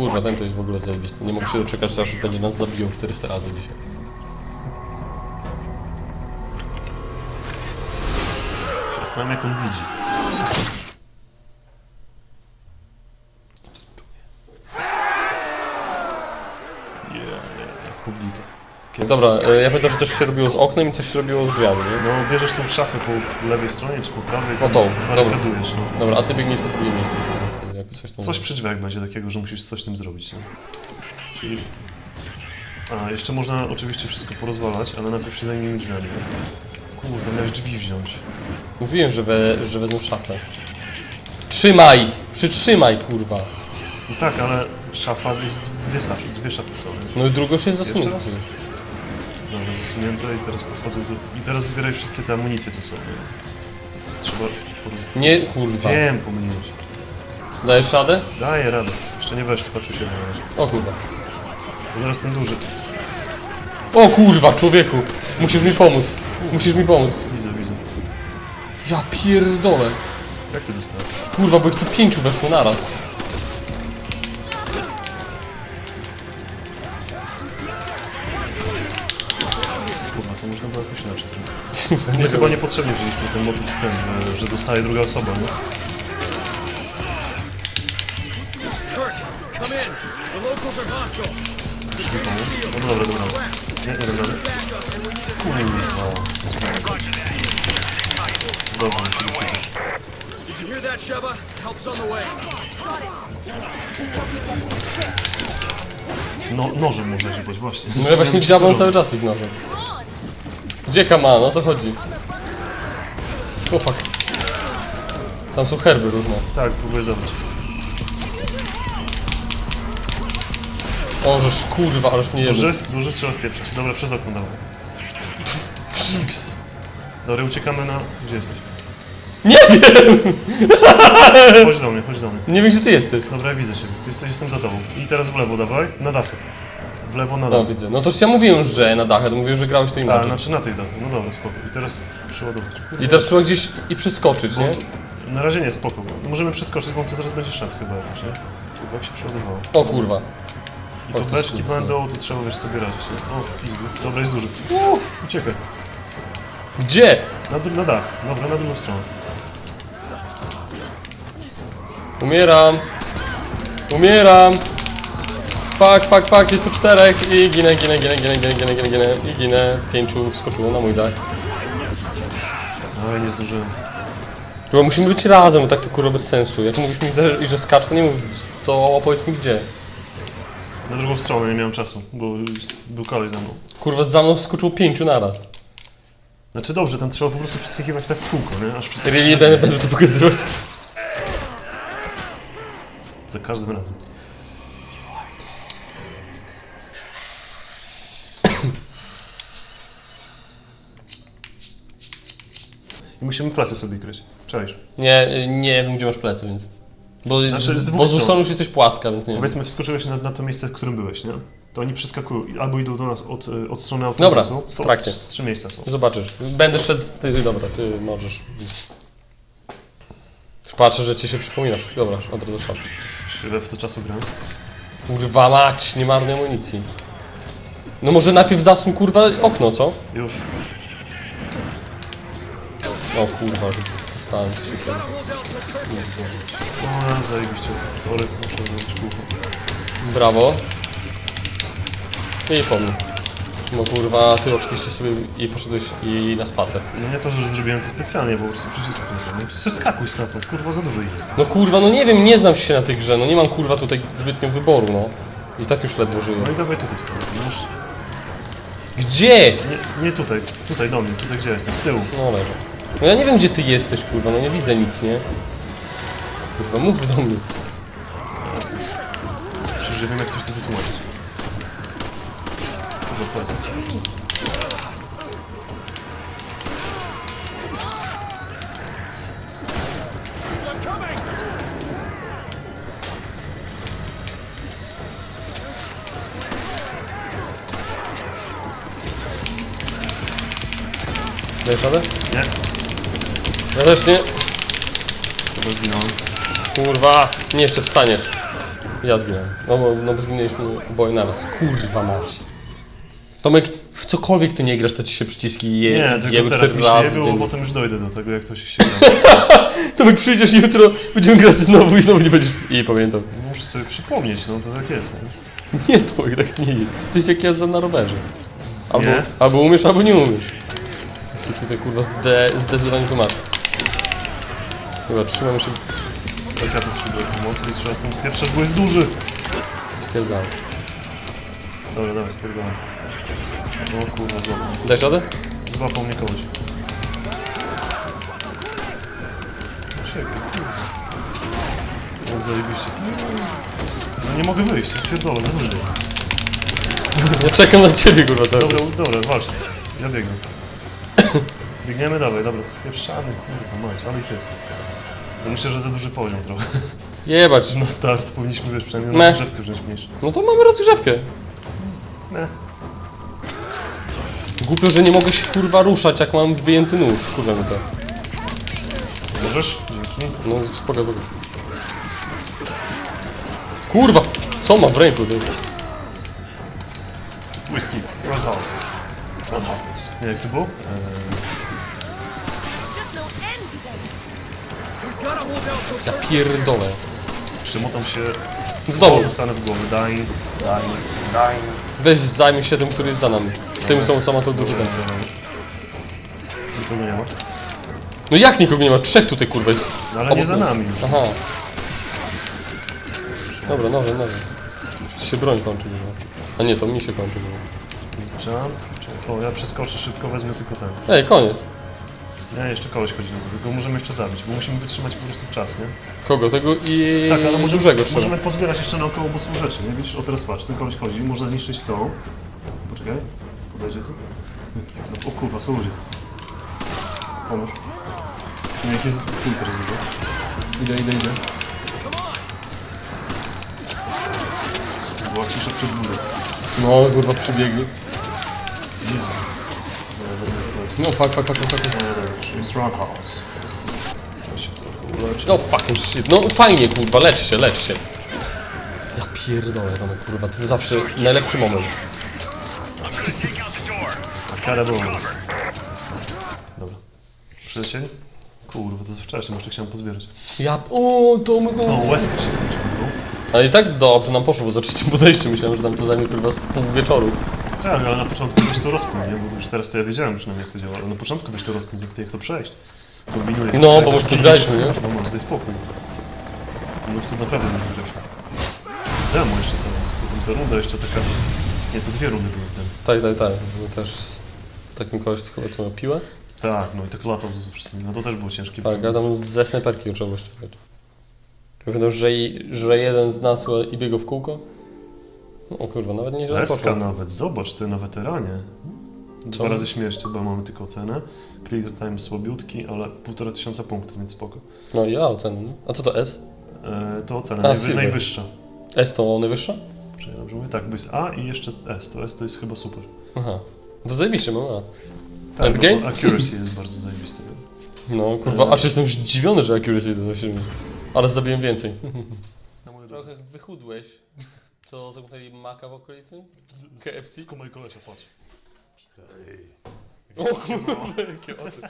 Kurwa, ten to jest w ogóle zajebisty. Nie mogę się doczekać, aż będzie nas zabijał 400 razy dzisiaj. Się zastanawiam jak on widzi. Nie, nie, nie. Publika. Dobra, e, ja pamiętam, że coś się robiło z oknem i coś się robiło z drzwiami, nie? No bierzesz tą szafę po lewej stronie czy po prawej No tą, barykadujesz, no. Dobra, a ty biegnij w to drugie miejsce. Coś tam... Coś przy drzwiach będzie takiego, że musisz coś z tym zrobić, nie? Czyli... A, jeszcze można oczywiście wszystko porozwalać, ale najpierw się zajmijmy drzwiami. Kurde, miałeś drzwi wziąć. Mówiłem, że, we, że wezmę szafę. Trzymaj! Przytrzymaj, kurwa! No tak, ale szafa jest dwie szafy, dwie szafy są. No i drugo się zasunięte. Dobra, zasunięte i teraz podchodzą do... I teraz zbieraj wszystkie te amunicje, co są. Trzeba porozwalać. Nie, kurwa. Wiem, pomyliłeś. Dajesz radę? Daję radę. Jeszcze nie weszli, patrzę się. O kurwa. Bo zaraz ten duży. O kurwa, człowieku! Musisz mi pomóc. Musisz mi pomóc. Widzę, widzę. Ja pierdolę. Jak ty dostałeś? Kurwa, bo ich tu pięciu weszło naraz. Kurwa, to można było jakoś inaczej zrobić. My chyba niepotrzebnie wzięliśmy ten motyw z tym, e, że dostaje druga osoba, nie? No dobra, dobra. Nie, nie rady. Kurwa. Dobra, muszę decyzję. Did you hear that, Sheva? Help's on the way. No, nożem można dziubać, właśnie. No ja właśnie co cały to czas ich nożem. Gdzie kaman? O co chodzi? O fuck. Tam są herby różne. Tak, próbuję zabrać. O, żeż kurwa, ależ mnie jeży. Duży? Duży trzeba spieprzać. Dobra, przez okno dawaj. X. Dobra, uciekamy na... Gdzie jesteś? Nie wiem! Chodź do mnie, chodź do mnie. Nie wiem gdzie ty jesteś. Dobra, ja widzę ciebie. Jesteś, jestem za tobą. I teraz w lewo dawaj. Na dachy. W lewo na No dach. widzę. No to ja mówiłem, że na dachę, to mówiłem, że grałeś to A, inaczej. znaczy na tej dachu. No dobra, spoko. I teraz przeładować. I teraz trzeba gdzieś i przeskoczyć, nie? Na razie nie, spoko. No, możemy przeskoczyć, bo on tu zaraz będzie szedł chyba jakoś, nie? Kurwa, jak się przeładowało. O kurwa. I to beczki będą, to trzeba wiesz sobie radzić. O, pizdu. Dobra, jest duży. Uuu, uciekaj. Gdzie? Na, dru- na dach. Dobra, na drugą stronę. Umieram. Umieram. Fuck, fuck, fuck, jest tu czterech i ginę, ginę, ginę, ginę, ginę, ginę, ginę, ginę i ginę. Pięciu wskoczyło na mój dach. Oj, nie zdążyłem. Chyba musimy być razem, bo tak to kurwa bez sensu. Jak mówisz mi, że- że skacz, to nie mów, to opowiedz mi gdzie. Na drugą stronę nie miałem czasu, bo był kolej za mną. Kurwa, za mną wskoczyło pięciu naraz. Znaczy dobrze, tam trzeba po prostu przeskakiwać tak w kółko, nie? Aż wszystko Really będę, będę to pokazywać. Za każdym razem. I musimy plecy sobie kryć. Cześć. Nie, nie wiem gdzie masz plecy, więc... Bo, Znaczy, z dwóch bo z stron. stron już jesteś płaska, więc nie wiem. Powiedzmy, wskoczyłeś na, na to miejsce, w którym byłeś, nie? To oni przeskakują i albo idą do nas od, y, od strony Dobra, autobusu. w Są- trakcie. z- Trzy miejsca są. Zobaczysz. Będę szedł, ty, dobra, ty możesz. Już patrzę, że ci się przypominasz. Dobra, od razu. Ile w to czasu grałem? Kurwa mać, nie marnuj amunicji. No może najpierw zasuń kurwa okno, co? Już. O kurwa, dostałem super. No, zajebiście. Sorry, muszę zrobić kółko. Brawo. I po mnie. No kurwa, ty oczywiście sobie i poszedłeś i na spacer. No nie to, że zrobiłem to specjalnie, bo po prostu przycisków nie znam. Przeskakuj stamtąd, kurwa, za dużo ich jest. No kurwa, no nie wiem, nie znam się na tej grze, no nie mam kurwa tutaj zbytnio wyboru, no. I tak już ledwo żyję. No i dawaj tutaj spróbuj. No już... Gdzie? Nie, nie tutaj, tutaj do mnie, tutaj gdzie jestem, z tyłu. No leżę. No ja nie wiem gdzie ty jesteś, kurwa, no nie widzę nic, nie? Kurwa, mów do mnie. Przecież ja wiem jak coś to wytłumaczyć. Kurwa, powiedz. Dajesz radę? Nie, Ja też nie. chyba zginąłem. Kurwa, nie jeszcze wstaniesz. Ja zginąłem. No bo, no bo zginęliśmy oboje naraz. Kurwa mać. Tomek, w cokolwiek ty nie grasz, to ci się przyciski je, Nie, jeby tylko teraz cztery mi się razy nie było, dziennie. potem już dojdę do tego, jak to się gra. Tomek, przyjdziesz jutro, będziemy grać znowu i znowu nie będziesz jej pamiętał. Muszę sobie przypomnieć, no to tak jest. Nie? Nie, Tomek, tak nie jest. To jest jak jazda na rowerze. Albo, Nie? albo umiesz, albo nie umiesz. Jest tutaj kurwa zde, zdecydowanie tu masz. Dobra, trzymamy się Teraz ja potrzebuję pomocy i trzeba stąd spieprzać, bo jest duży. spierdala. Dobra, dawaj, spierdolę. O kurwa, złapał. Dajesz radę? Złapał mnie kogoś. Czekaj, kurwa. O, zajebiście. No nie mogę wyjść, pierdolę, za duży jest. Ja czekam na ciebie kurwa cały Dobra, dobra, walcz. Ja biegnę. Biegniemy dalej, dobra, spieprzamy, kurwa mać, ale ich jest. Ja myślę, że za duży poziom trochę. Jebać. Na start powinniśmy, wiesz, przynajmniej na drzewkę wziąć. No to mamy rozgrzewkę. Ne. Głupio, że nie mogę się kurwa ruszać jak mam wyjęty nóż. Kurwa mi to. Możesz? Dzięki. No spoko, spoko. Kurwa! Co ma w ręku ty? Whisky. Roadhouse. Roadhouse. Nie, jak to było? Eee, Ja pierdolę. motam się... Z domu. Dostanę w głowę. Dying. Dying. Dying. Weź zajmij się tym, który jest za nami. Tym, co, co ma to duży ten. Nikogo nie ma. No jak nikogo nie ma? Trzech tutaj kurwa jest. No ale nie Obok za nas. nami już. Aha. Dobra, nowy, nowy. Się broń kończy już. A nie, to mi się kończy. Jump. O, ja przeskoczę szybko, wezmę tylko ten. Ej, koniec. Nie, jeszcze kogoś chodzi na górę. Go możemy jeszcze zabić, bo musimy wytrzymać po prostu czas, nie? Kogo? Tego i Tak, ale możemy, dużego trzeba. możemy pozbierać jeszcze naokoło, bo są rzeczy, nie? Widzisz, o teraz patrz, ten koleś chodzi, można zniszczyć tą. Poczekaj, podejdzie tu. No, o kurwa, są ludzie. Pomóż. Nie, jak jest chuj teraz dużo. Idę, idę, idę. Była cisza przed górą. No, kurwa, przybiegli. Jezu. No, fuck, fuck, fuck, fuck. fuck. Roundhouse. Ja się trochę uleczę. No, fucking shit. No, fajnie, kurwa, lecz się, lecz się. Ja pierdolę, Tomek, kurwa, to zawsze najlepszy moment. Kara była. Dobra. Przylecieli? Kurwa, to wcześniej, jeszcze chciałem pozbierać. Ja... O, Tomek, No, o. łezka się wyciągnął. Ale i tak dobrze nam poszło, bo za trzecim podejściu myślałem, że nam to zajmie, kurwa, z pół wieczoru. Tak, ale na początku weź to rozkmin, nie? Bo już teraz to ja wiedziałem przynajmniej jak to działa, ale na początku weź to rozkmin, jak, jak to przejść. Kombinuję. No, jak bo to już przejść. graliśmy, nie? No, może daj spokój. No już to naprawdę nie wygraliśmy. Demo jeszcze sobie, potem ta runda jeszcze taka... Nie, to dwie rundy były ten. Tak, tak, tak. Był też z takim koleś, chyba co miał piłę. Tak, no i tak latał ze wszystkimi, no to też było ciężkie. Tak, ja tam ze snajperki trzeba było ściągać. Pamiętam, że, że jeden z nas i biegł w kółko. O kurwa, nawet nie Leska nawet, zobacz, ty na weteranie. Dwa Co? razy śmierć chyba mamy tylko ocenę. Clear time słabiutki, ale półtora tysiąca punktów, więc spoko. No i ja ocenę. A co to S? E, to ocena A, najwy, silver. najwyższa. S to najwyższa? Czy dobrze mówię? Tak, bo jest A i jeszcze S. To S to jest chyba super. Aha. To zajebiście, mam A. Tak, Endgame? no, bo accuracy jest bardzo zajebisty. No kurwa, aż jestem zdziwiony, że accuracy to się Ale zabiłem więcej. Trochę wychudłeś. Co, zamknęli maka w okolicy? KFC? Skumaj kolesia, patrz. O kurde, jakie oczy.